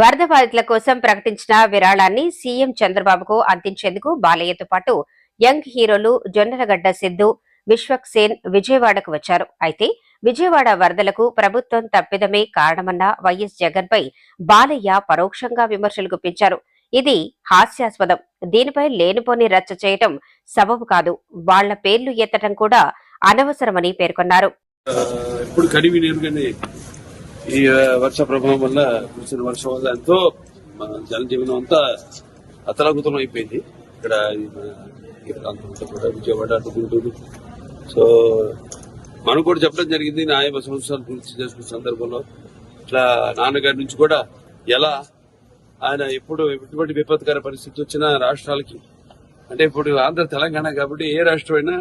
వరద బాధితుల కోసం ప్రకటించిన విరాళాన్ని సీఎం చంద్రబాబుకు అందించేందుకు బాలయ్యతో పాటు యంగ్ హీరోలు జొన్నలగడ్డ సిద్ధు విశ్వక్ సేన్ విజయవాడకు వచ్చారు. అయితే విజయవాడ వరదలకు ప్రభుత్వం తప్పిదమే కారణమన్న వైఎస్ జగన్ పై బాలయ్య పరోక్షంగా విమర్శలు గుప్పించారు. ఇది హాస్యాస్పదం. దీనిపై లేనిపోని రచ్చ చేయటం సబబు కాదు. వాళ్ళ పేర్లు ఎత్తడం కూడా అనవసరమని పేర్కొన్నారు. ఈ వర్ష ప్రభావం వల్ల కురిసిన వర్షం వల్ల ఎంతో మన జనజీవనం అంతా అతలాకుతలం అయిపోయింది. ఇక్కడ ఈ ప్రాంతం కూడా విజయవాడ అటు గుంటూరు. సో మనం కూడా చెప్పడం జరిగింది నా సంవత్సరాలు పూర్తి చేసుకున్న సందర్భంలో. ఇట్లా నాన్నగారి నుంచి కూడా ఎలా ఆయన ఎప్పుడు ఎటువంటి విపత్కర పరిస్థితి వచ్చినా రాష్ట్రాలకి అంటే ఇప్పుడు ఆంధ్ర తెలంగాణ కాబట్టి ఏ రాష్ట్రం అయినా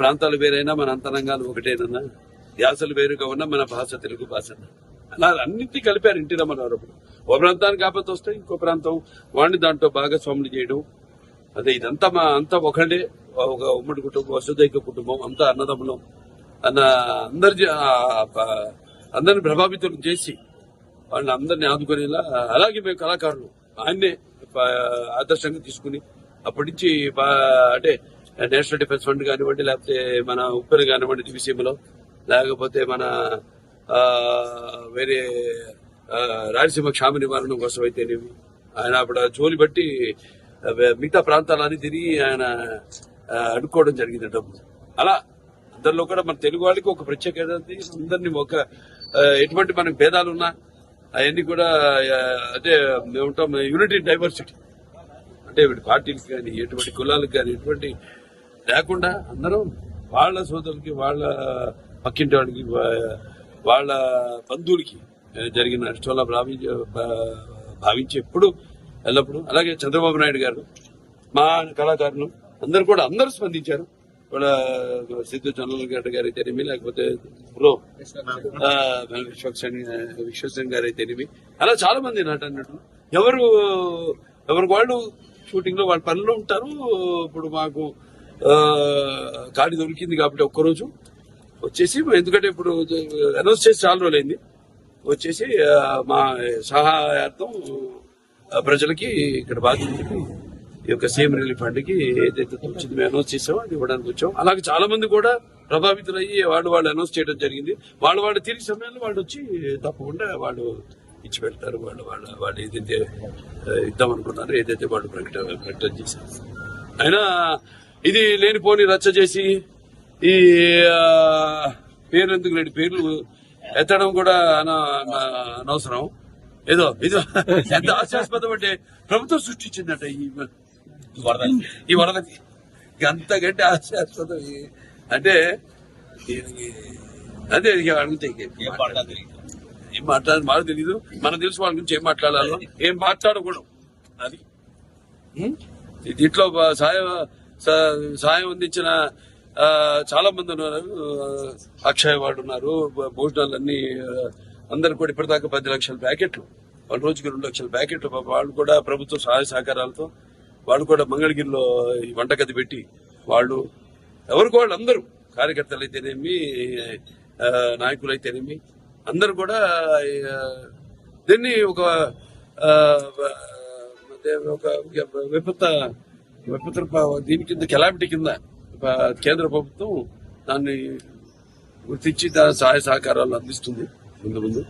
ప్రాంతాలు వేరైనా మన అంతరంగాలు ఒకటేనన్నా యాసలు వేరుగా ఉన్న మన భాష తెలుగు భాష. అలా అన్నింటి కలిపారు ఇంటి రమ్మన్నారు ఓ ప్రాంతానికి ఆపత్తి వస్తే ఇంకో ప్రాంతం. వాడిని దాంట్లో భాగస్వాములు చేయడం. అదే ఇదంతా మా అంతా ఒకడే ఒక ఉమ్మడి కుటుంబం వసుదైక కుటుంబం అంతా అన్నదమ్ములం. అన్న అందరి అందరిని ప్రభావితం చేసి వాళ్ళని అందరిని ఆదుకునేలా అలాగే మేము కళాకారులు. ఆయన్నే ఆదర్శంగా తీసుకుని అప్పటి నుంచి అంటే నేషనల్ డిఫెన్స్ ఫండ్ కానివ్వండి లేకపోతే మన ఉప్పెన కానివ్వండి దివిసీమలో లేకపోతే మన వేరే రాయలసీమ క్షామ నివారణ కోసం అయితేనేవి ఆయన అప్పుడు జోలి బట్టి మిగతా ప్రాంతాలన్నీ తిరిగి ఆయన అడుక్కోవడం జరిగింది డబ్బు. అలా అందరిలో కూడా మన తెలుగు వాళ్ళకి ఒక ప్రత్యేకత అందరిని అందరినీ ఒక ఎటువంటి మనకి భేదాలు ఉన్నా అవన్నీ కూడా అదే మేము ఉంటాం యూనిటీ డైవర్సిటీ. అంటే పార్టీలకు కానీ ఎటువంటి కులాలకు కానీ ఎటువంటి లేకుండా అందరం వాళ్ళ సోదరులకి వాళ్ళ పక్కింటి వాడికి వాళ్ళ బంధువులకి జరిగిన నష్టంలో వల్ల భావించి ఎప్పుడు ఎల్లప్పుడు. అలాగే చంద్రబాబు నాయుడు గారు మా కళాకారులు అందరు కూడా అందరూ స్పందించారు. వాళ్ళ సిద్ధు చంద్రగడ్డ గారు అయితేనేమి లేకపోతే బ్రో విశ్వసన్ విశ్వక్సేన్ విశ్వసేన్ గారు అయితేనేమి అలా చాలా మంది నాట అన్నట్టు ఎవరు ఎవరికి వాళ్ళు షూటింగ్లో వాళ్ళ పనిలో ఉంటారు. ఇప్పుడు మాకు ఆ, ఖాళీ దొరికింది కాబట్టి ఒక్కరోజు. వచ్చేసి ఎందుకంటే ఇప్పుడు అనౌన్స్ చేసి చాలా రోజులైంది. వచ్చేసి మా సహాయార్థం ప్రజలకి ఇక్కడ బాధితులకి ఈ యొక్క సీఎం రిలీఫ్ ఫండ్కి ఏదైతే వచ్చింది మేము అనౌన్స్ చేసామో అది ఇవ్వడానికి వచ్చాం. అలాగే చాలా మంది కూడా ప్రభావితులయ్యి వాళ్ళు వాళ్ళు అనౌన్స్ చేయడం జరిగింది. వాళ్ళు వాళ్ళు తిరిగి సమయంలో వాళ్ళు వచ్చి తప్పకుండా వాళ్ళు ఇచ్చి పెడతారు. వాళ్ళు వాళ్ళ వాళ్ళు ఏదైతే ఆ, ఇద్దాం అనుకున్నారో ఏదైతే వాళ్ళు ప్రకటన ప్రకటన చేశారు. అయినా ఇది లేనిపోని రచ్చ చేసి ఈ ఆ, పేర్లు ఎందుకు లేని పేర్లు ఎత్తడం కూడా అన- అన- అనవసరం. ఏదో ఇది ఎంత హాస్యాస్పదం అంటే ప్రభుత్వం సృష్టించిందట ఈ ఈ వరదకి అంతకంటే ఈ- అంటే అదే అడిగితే ఏం మాట్లాడాలి? మాకు తెలియదు మనకు తెలుసు వాళ్ళ గురించి ఏం మాట్లాడాలో. ఏం మాట్లాడకూడదు. అది. దీంట్లో బ- సాయం స- సాయం అందించిన చాలా మంది ఉన్నారు. అక్షయ అక్షయ్ వాళ్ళు ఉన్నారు. భోజనాలు భోజనాలన్నీ అందరు కూడా ఇప్పటిదాకా పది లక్షల ప్యాకెట్లు. వాళ్ళ రోజుకి రెండు లక్షల ప్యాకెట్లు. వాళ్ళు కూడా ప్రభుత్వ సహాయ సహకారాలతో వాళ్ళు కూడా మంగళగిరిలో ఈ వంటగది పెట్టి వాళ్ళు ఎవరికి వాళ్ళు అందరూ కార్యకర్తలు అయితేనేమి నాయకులైతేనేమి నాయకులు అయితేనేమి అందరూ కూడా దీన్ని ఒక ఒక విపత్త విపత్తు దీని కింద కెలామిటీ కింద కేంద్ర ప్రభుత్వం దాన్ని గుర్తించి దాని సహాయ సహకారాలు అందిస్తుంది ముందు ముందు